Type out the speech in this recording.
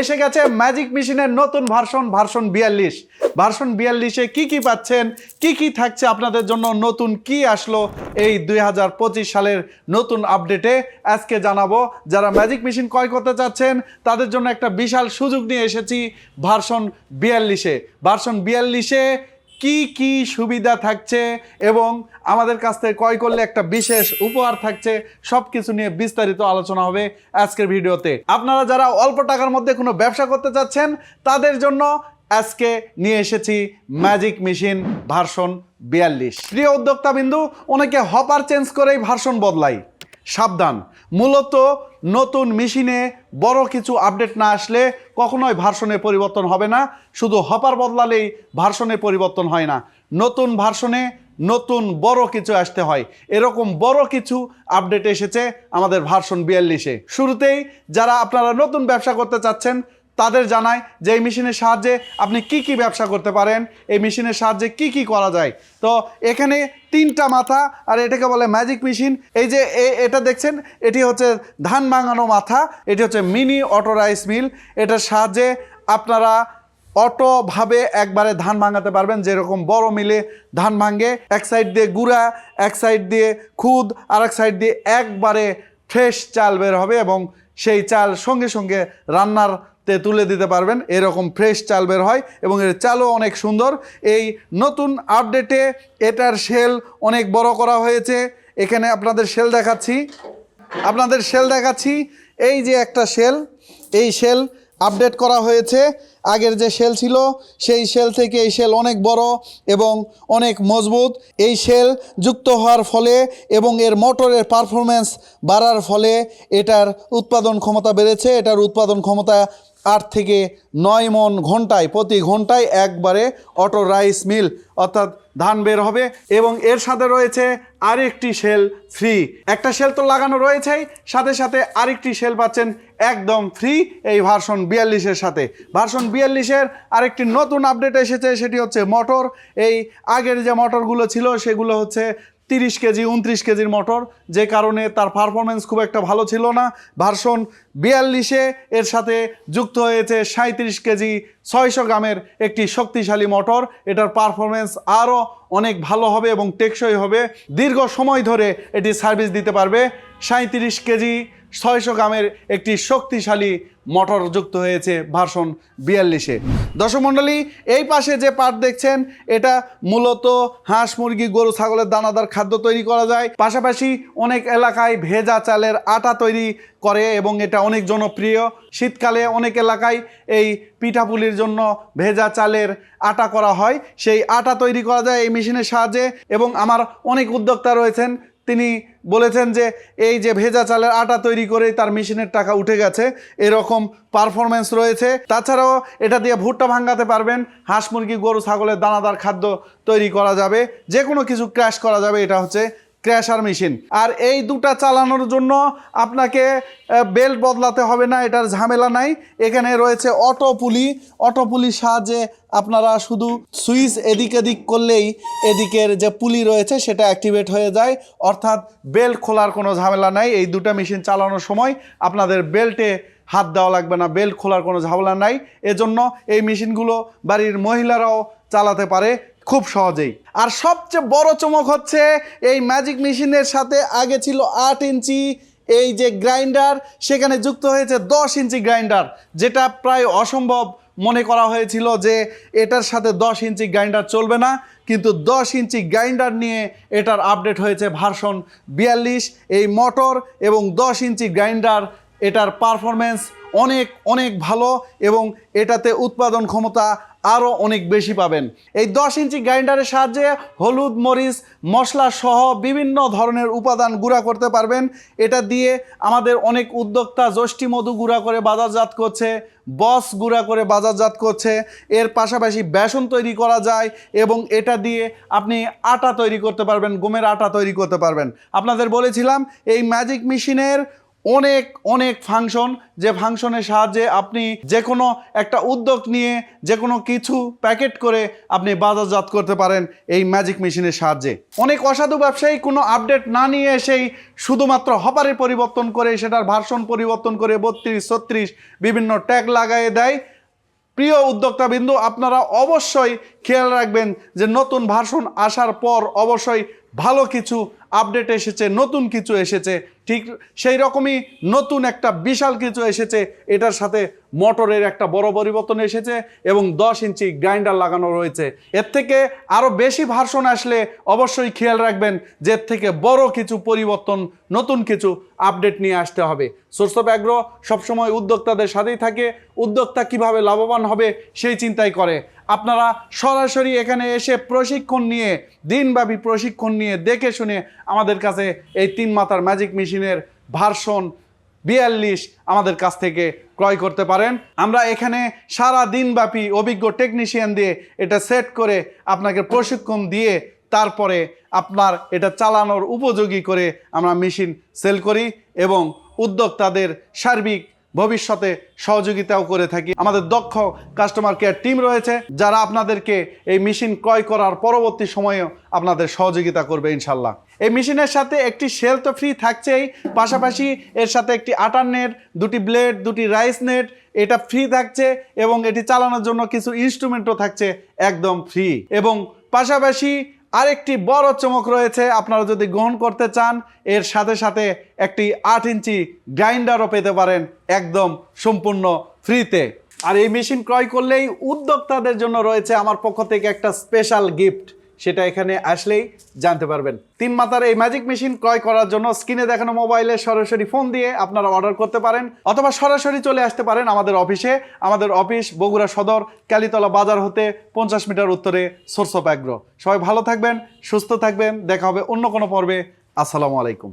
এসে গেছে ম্যাজিক মেশিনের নতুন ভার্সন ভার্সন বিয়াল্লিশ। ভার্সন বিয়াল্লিশে কি কি পাচ্ছেন, কি কি থাকছে আপনাদের জন্য নতুন, কি আসলো এই দুই হাজার পঁচিশ সালের নতুন আপডেটে আজকে জানাব, যারা ম্যাজিক মেশিন ক্রয় করতে চাচ্ছেন, তাদের জন্য একটা বিশাল সুযোগ নিয়ে এসেছি ভার্সন বিয়াল্লিশে। ভার্সন বিয়াল্লিশে কি কি সুবিধা থাকছে এবং আমাদের কাছ থেকে ক্রয় করলে একটা বিশেষ উপহার থাকছে সব কিছু নিয়ে বিস্তারিত আলোচনা হবে আজকের ভিডিওতে। আপনারা যারা অল্প টাকার মধ্যে কোনো ব্যবসা করতে চাচ্ছেন, তাদের জন্য আজকে নিয়ে এসেছি ম্যাজিক মেশিন ভার্সন বিয়াল্লিশ। প্রিয় উদ্যোক্তা বিন্দু অনেকে হপার চেঞ্জ করেই ভার্সন বদলাই। সাবধান। মূলত নতুন মেশিনে বড় কিছু আপডেট না আসলে কখনোই ভার্সনে পরিবর্তন হবে না, শুধু হপার বদলালেই ভার্সনে পরিবর্তন হয় না। নতুন ভার্সনে নতুন বড় কিছু আসতে হয়। এরকম বড় কিছু আপডেট এসেছে আমাদের ভার্সন বিয়াল্লিশে। শুরুতেই যারা আপনারা নতুন ব্যবসা করতে চাচ্ছেন তাদের জানায় যে এই মেশিনের সাহায্যে আপনি কি কি ব্যবসা করতে পারেন, এই মেশিনের সাহায্যে কি কি করা যায়। তো এখানে তিনটা মাথা, আর এটাকে বলে ম্যাজিক মেশিন এই যে এটা দেখছেন, এটি হচ্ছে ধান ভাঙানো মাথা, এটি হচ্ছে মিনি অটো রাইস মিল এটার সাহায্যে আপনারা অটোভাবে একবারে ধান ভাঙাতে পারবেন, যেরকম বড় মিলে ধান ভাঙে, এক সাইড দিয়ে গুঁড়া, এক সাইড দিয়ে খুদ, আর এক সাইড দিয়ে একবারে ফ্রেশ চাল বের হবে এবং সেই চাল সঙ্গে সঙ্গে রান্নারতে তুলে দিতে পারবেন। এরকম ফ্রেশ চাল বের হয় এবং এর চালও অনেক সুন্দর। এই নতুন আপডেটে এটার সেল অনেক বড় করা হয়েছে। এখানে আপনাদের সেল দেখাচ্ছি। আপনাদের সেল দেখাচ্ছি। এই যে একটা সেল এই সেল আপডেট করা হয়েছে। আগের যে সেল ছিল, সেই সেল থেকে এই সেল অনেক বড় এবং অনেক মজবুত। এই সেল যুক্ত হওয়ার ফলে এবং এর মোটরের পারফরমেন্স বাড়ার ফলে এটার উৎপাদন ক্ষমতা বেড়েছে। এটার উৎপাদন ক্ষমতা আট থেকে নয় মন ঘন্টায়, প্রতি ঘন্টায় একবারে অটো রাইস মিল অর্থাৎ ধান বের হবে এবং এর সাথে রয়েছে আরেকটি সেল ফ্রি। একটা সেল তো লাগানো রয়েছেই, সাথে সাথে আরেকটি সেল পাচ্ছেন একদম ফ্রি এই ভার্সন বিয়াল্লিশের সাথে। ভার্সন বিয়াল্লিশের আরেকটি নতুন আপডেট এসেছে, সেটি হচ্ছে মোটর। এই আগের যে মোটরগুলো ছিল, সেগুলো হচ্ছে তিরিশ কেজি, উনত্রিশ কেজির মোটর। যে কারণে তার পারফরমেন্স খুব একটা ভালো ছিল না। ভার্সন বিয়াল্লিশে এর সাথে যুক্ত হয়েছে সাঁত্রিশ কেজি ছয়শো গ্রামের একটি শক্তিশালী মোটর। এটার পারফরমেন্স আরও অনেক ভালো হবে এবং টেকসই হবে। দীর্ঘ সময় ধরে এটি সার্ভিস দিতে পারবে। সাঁত্রিশ কেজি ছয়শো গ্রামের একটি শক্তিশালী মোটর যুক্ত হয়েছে ভার্সন বিয়াল্লিশে। দর্শক মণ্ডলী, এই পাশে যে পার্ট দেখছেন, এটা মূলত হাঁস, মুরগি, গরু, ছাগলের দানাদার খাদ্য তৈরি করা যায়। পাশাপাশি অনেক এলাকায় ভেজা চালের আটা তৈরি করে এবং এটা অনেক জনপ্রিয়। শীতকালে অনেক এলাকায় এই পিঠাপুলির জন্য ভেজা চালের আটা করা হয়। সেই আটা তৈরি করা যায় এই মেশিনের সাহায্যে এবং আমার অনেক উদ্যোক্তা রয়েছেন। তিনি বলেছেন যে, এই যে ভেজা চালের আটা তৈরি করে তার মেশিনের টাকা উঠে গেছে। এরকম পারফরমেন্স রয়েছে। তাছাড়াও এটা দিয়ে ভুট্টা ভাঙাতে পারবেন। হাঁস মুরগি, গরু, ছাগলের দানাদার খাদ্য তৈরি করা যাবে। যে কোনো কিছু ক্র্যাশ করা যাবে। এটা হচ্ছে ক্র্যাশার মেশিন। আর এই দুটা চালানোর জন্য আপনাকে বেল্ট বদলাতে হবে না, এটার ঝামেলা নাই। এখানে রয়েছে অটো পুলি। অটো পুলির সাহায্যে আপনারা শুধু সুইচ এদিক এদিক করলেই এদিকের যে পুলি রয়েছে, সেটা অ্যাক্টিভেট হয়ে যায়। অর্থাৎ বেল্ট খোলার কোনো ঝামেলা নাই। এই দুটা মেশিন চালানোর সময় আপনাদের বেল্টে হাত দেওয়া লাগবে না, বেল্ট খোলার কোনো ঝামেলা নাই। এজন্য এই মেশিনগুলো বাড়ির মহিলারাও চালাতে পারে। খুব সহজেই। আর সবচেয়ে বড় চমক হচ্ছে এই ম্যাজিক মেশিনের সাথে আগে ছিল আট ইঞ্চি, এই যে গ্রাইন্ডার সেখানে যুক্ত হয়েছে দশ ইঞ্চি গ্রাইন্ডার যেটা প্রায় অসম্ভব মনে করা হয়েছিল যে এটার সাথে দশ ইঞ্চি গ্রাইন্ডার চলবে না, কিন্তু দশ ইঞ্চি গ্রাইন্ডার নিয়ে এটার আপডেট হয়েছে ভার্সন বিয়াল্লিশ, এই মোটর এবং দশ ইঞ্চি গ্রাইন্ডার এটার পারফরমেন্স অনেক অনেক ভালো এবং এটাতে উৎপাদন ক্ষমতা আরও অনেক বেশি পাবেন। এই দশ ইঞ্চি গ্রাইন্ডারের সাহায্যে হলুদ, মরিচ, মশলা সহ বিভিন্ন ধরনের উপাদান গুঁড়া করতে পারবেন। এটা দিয়ে আমাদের অনেক উদ্যোক্তা যষ্টি মধু গুঁড়া করে বাজারজাত করছে, বস গুঁড়া করে বাজারজাত করছে। এর পাশাপাশি বেসন তৈরি করা যায় এবং এটা দিয়ে আপনি আটা তৈরি করতে পারবেন, গমের আটা তৈরি করতে পারবেন। আপনাদের বলেছিলাম, এই ম্যাজিক মেশিনের অনেক অনেক ফাংশন যে ফাংশনের সাহায্যে আপনি যে কোনো একটা উদ্যোগ নিয়ে যে কোনো কিছু প্যাকেট করে আপনি বাজারজাত করতে পারেন এই ম্যাজিক মেশিনের সাহায্যে। অনেক অসাধু ব্যবসায়ী কোনো আপডেট না নিয়ে এসেই শুধুমাত্র হপারে পরিবর্তন করে সেটার ভার্সন পরিবর্তন করে বত্রিশ, ছত্রিশ বিভিন্ন ট্যাগ লাগায়ে দেয়। প্রিয় উদ্যোক্তা বিন্দু আপনারা অবশ্যই খেয়াল রাখবেন যে নতুন ভার্সন আসার পর অবশ্যই ভালো কিছু আপডেট এসেছে, নতুন কিছু এসেছে। ঠিক সেই রকমই নতুন একটা বিশাল কিছু এসেছে, এটার সাথে মোটরের একটা বড় পরিবর্তন এসেছে এবং দশ ইঞ্চি গ্রাইন্ডার লাগানো রয়েছে। এর থেকে আরও বেশি ভার্সন আসলে অবশ্যই খেয়াল রাখবেন যে এর থেকে বড় কিছু পরিবর্তন, নতুন কিছু আপডেট নিয়ে আসতে হবে। সোর্স অফ অ্যাগ্রো সবসময় উদ্যোক্তাদের সাথেই থাকে। উদ্যোক্তা কীভাবে লাভবান হবে সেই চিন্তাই করে। আপনারা সরাসরি এখানে এসে প্রশিক্ষণ নিয়ে, দিনব্যাপী প্রশিক্ষণ নিয়ে দেখে শুনে আমাদের কাছে এই তিন মাথার ম্যাজিক মেশিনের ভার্সন বিয়াল্লিশ আমাদের কাছ থেকে ক্রয় করতে পারেন। আমরা এখানে সারা দিনব্যাপী অভিজ্ঞ টেকনিশিয়ান দিয়ে এটা সেট করে আপনাকে প্রশিক্ষণ দিয়ে তারপরে আপনার এটা চালানোর উপযোগী করে আমরা মেশিন সেল করি এবং উদ্যোক্তাদের সার্বিক ভবিষ্যতে সহযোগিতাও করে থাকি। আমাদের দক্ষ কাস্টমার কেয়ার টিম রয়েছে, যারা আপনাদেরকে এই মেশিন ক্রয় করার পরবর্তী সময়েও আপনাদের সহযোগিতা করবে ইনশাল্লাহ এই মেশিনের সাথে একটি সেল তো ফ্রি থাকছেই, পাশাপাশি এর সাথে একটি আটার নেট দুটি ব্লেড দুটি রাইস নেট এটা ফ্রি থাকছে এবং এটি চালানোর জন্য কিছু ইনস্ট্রুমেন্টও থাকছে একদম ফ্রি এবং পাশাপাশি আরেকটি বড় চমক রয়েছে। আপনারা যদি গ্রহণ করতে চান, এর সাথে সাথে একটি আট ইঞ্চি গ্রাইন্ডারও পেতে পারেন একদম সম্পূর্ণ ফ্রিতে। আর এই মেশিন ক্রয় করলেই উদ্যোক্তাদের জন্য রয়েছে আমার পক্ষ থেকে একটা স্পেশাল গিফট সেটা এখানে আসলেই জানতে পারবেন। তিন মাতার এই ম্যাজিক মেশিন ক্রয় করার জন্য স্ক্রিনে দেখানো মোবাইলে সরাসরি ফোন দিয়ে আপনারা অর্ডার করতে পারেন অথবা সরাসরি চলে আসতে পারেন আমাদের অফিসে আমাদের অফিস বগুড়া সদর, কালীতলা বাজার হতে পঞ্চাশ মিটার উত্তরে সোর্স অফ অ্যাগ্রো সবাই ভালো থাকবেন, সুস্থ থাকবেন, দেখা হবে অন্য কোনো পর্বে। আসসালামু আলাইকুম।